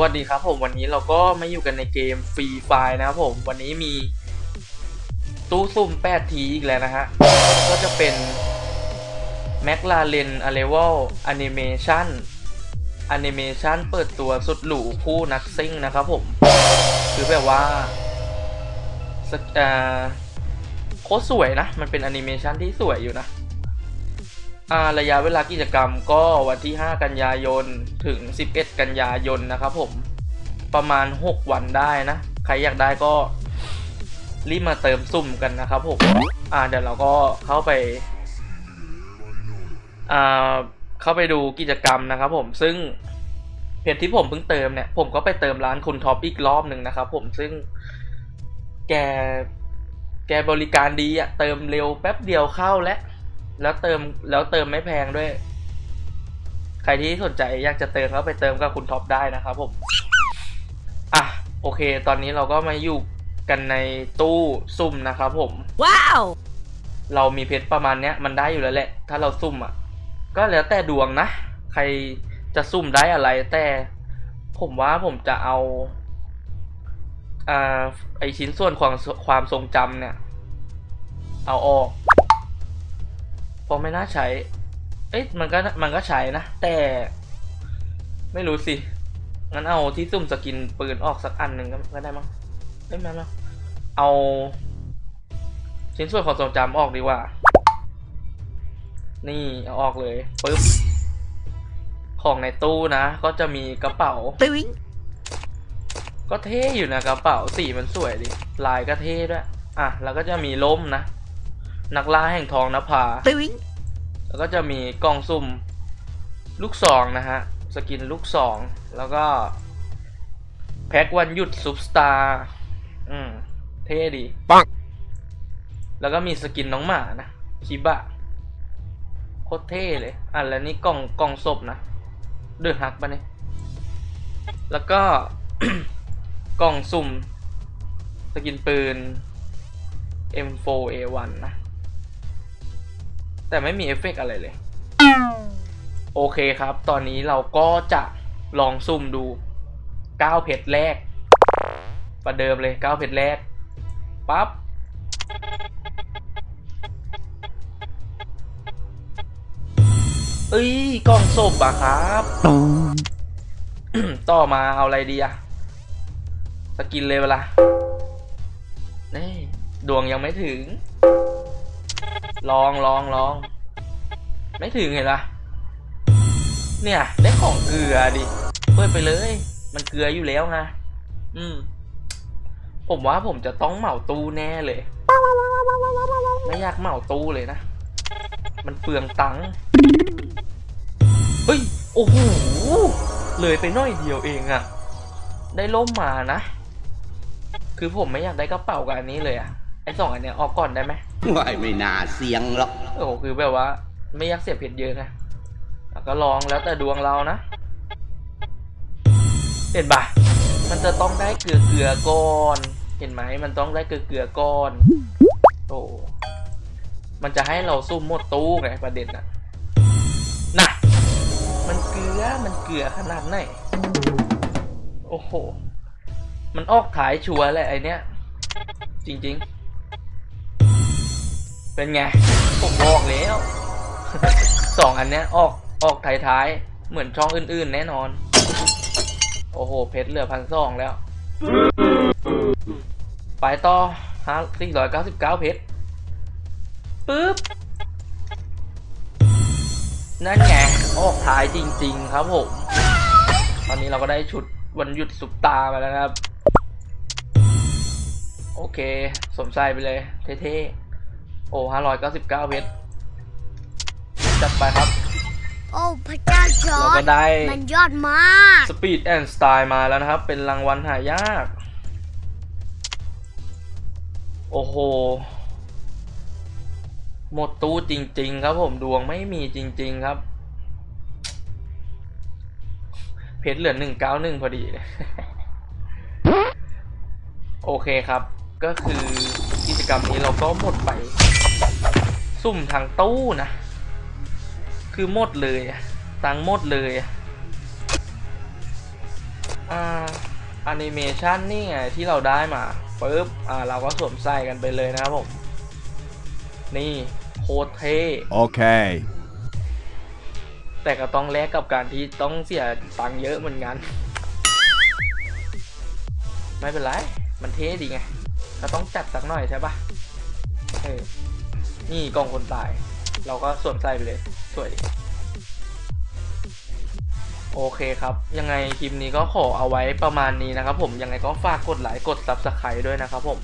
วัสดีครับผมวันนี้เราก็มาอยู่กันในเกมฟรีไฟนะครับผมวันนี้มี ตู้ซุ่ม8ทีอีกแล้วนะฮะ ก็จะเป็น m c l a r e n a r r i v a l Animation Animation เปิดตัวสุดหรูคู่นักซิ่งนะครับผม คือแบบว่าโคตรสวยนะ มันเป็นแอนิเมชันที่สวยอยู่นะ ระยะเวลากิจกรรมก็วันที่ 5 กันยายนถึง 11 กันยายนนะครับผมประมาณ 6 วันได้นะ ใครอยากได้ก็รีบมาเติมซุ่มกันนะครับผมอ่าเดี๋ยวเราก็เข้าไปอ่าเข้าไปดูกิจกรรมนะครับผมซึ่งเพจที่ผมเพิ่งเติมเนี่ยผมก็ไปเติมร้านคุณท็อปอีกรอบหนึ่งนะครับผมซึ่งแกแกบริการดีอะเติมเร็วแป๊บเดียวเข้าแล้ว แล้วเติมแล้วเติมไม่แพงด้วย ใครที่สนใจอยากจะเติมก็ไปเติมกับคุณท็อปได้นะครับผม อะโอเค ตอนนี้เราก็มาอยู่กันในตู้ซุ่มนะครับผม Wow! เรามีเพชรประมาณเนี้ยมันได้อยู่แล้วแหละ ถ้าเราซุ่มอะ ก็แล้วแต่ดวงนะ ใครจะซุ่มได้อะไรแต่ ผมว่าผมจะเอาอ่าไอชิ้นส่วนความความทรงจำเนี่ย เอาออกเพราะไม่น่าใช้ เอ๊ะมันก็มันก็ใช้นะ แต่ ไม่รู้สิ งั้นเอาที่ซุ่มสกินปืนออกสักอันหนึ่งก็ก็ได้มั้งเอ้ยมามาเอาชิ้นส่วนความทรงจำออกดีกว่า นี่เอาออกเลยปึ๊บ ของในตู้นะ ก็จะมีกระเป๋า Doing? ก็เท่อยู่นะกระเป๋าสีมันสวยดิ ลายก็เท่ด้วย อะ แล้วก็จะมีล่มนะ นักล่าแห่งทองนภา Doing? แล้วก็จะมีกล่องสุ่มลูกซองนะฮะ สกินลูกซอง แล้วก็ แพ็กวันหยุดซุปสตาร์อืม เท่ดี ปัง แล้วก็มีสกินน้องหมานะคิบะโคตรเท่เลย อะแล้วนี่กล่องกล่องศพนะเดือดฮักปะเนี่ย แล้วก็กล่องสุ่ม สกินปืน M4A1 นะ แต่ไม่มีเอฟเฟกต์อะไรเลย โอเคครับ ตอนนี้เราก็จะลองซุ่มดู9เพจแรก ประเดิมเลย9เพจแรก ปั๊บ เอ้ย กล่องศพอะครับ ต่อมาเอาอะไรดีอะสกินเลยเวลานี่ ดวงยังไม่ถึง ลองลองลอง ไม่ถึงเห็นปะเนี่ย ได้ของเกลือดิเปิดไปเลย มันเกลืออยู่แล้วไงอืม ผมว่าผมจะต้องเหมาตู้แน่เลย ไม่อยากเหมาตู้เลยนะ มันเปลืองตังค์เฮ้ย โอ้โห เลยไปน้อยเดียวเองอะได้ล่มมานะ คือผมไม่อยากได้กระเป๋ากับอันนี้เลยอะไอสองอันเนี้ยออกก่อนได้ไหม ว่ไม่น่าเสียงหรอกโอ้โหคือแบบว่า ไม่อยากเสียเพชรเยอะนะแล้วก็ลองแล้วแต่ดวงเรานะเห็นปะมันจะต้องได้เกลือเกลือก่อน เห็นไหมมันต้องได้เกลือเกลือก่อนโอ้มันจะให้เราซุ่มหมดตู้ไงประเด็นน่ะน่ะ มันเกลือมันเกลือขนาดไหนโอ้โห มันออกถ่ายชัวร์เลยไอเนี้ย จริง ๆ เป็นไง ผมบอกแล้วสองอันเนี้ยออกออกท้ายๆ เหมือนช่องอื่นๆ แน่นอน โอ้โห เพชรเหลือพันสองแล้ว ไปต่อห้าสี่ร้อยเก้าสิบเก้าเพชรปึ๊บ นั่นไง ออกท้ายจริง ๆ ครับผม ตอนนี้เราก็ได้ชุดวันหยุดสุปตามาแล้วนะครับ โอเค สมใส่ไปเลย เท่ๆ โอ้ห้าร้อยเก้าสิบเก้าเพชรจัดไปครับ โอ้พระเจ้าจอเราร์ก็ดได้มันยอดมาก Speed and Style มาแล้วนะครับ เป็นรางวัลหายาก โอ้โห หมดตู้จริง ๆ ครับผมดวงไม่มีจริง ๆ ครับ เพชรเหลือหนึ่งเก้าหนึ่งพอดีเลยโอเคครับ ก็คือกิจกรรมนี้เราก็หมดไป สุ่มทางตู้นะ คือหมดเลยอะตังค์หมดเลยอะอ่าแอนิเมชันนี่ไงที่เราได้มาปุ๊บอ่าเราก็สวมใส่กันไปเลยนะครับผม นี่โคตรเท่ Okay. แต่ก็ต้องแลกกับการที่ต้องเสียตังค์เยอะเหมือนกัน ไม่เป็นไร มันเท่ดีไงก็ต้องจัดสักหน่อยใช่ปะเออ นี่กองคนตาย เราก็สวมใส่ไปเลยสวยโอเคครับ ยังไงคลิปนี้ก็ขอเอาไว้ประมาณนี้นะครับผมยังไงก็ฝากกดไลค์กด Subscribe ด้วยนะครับผม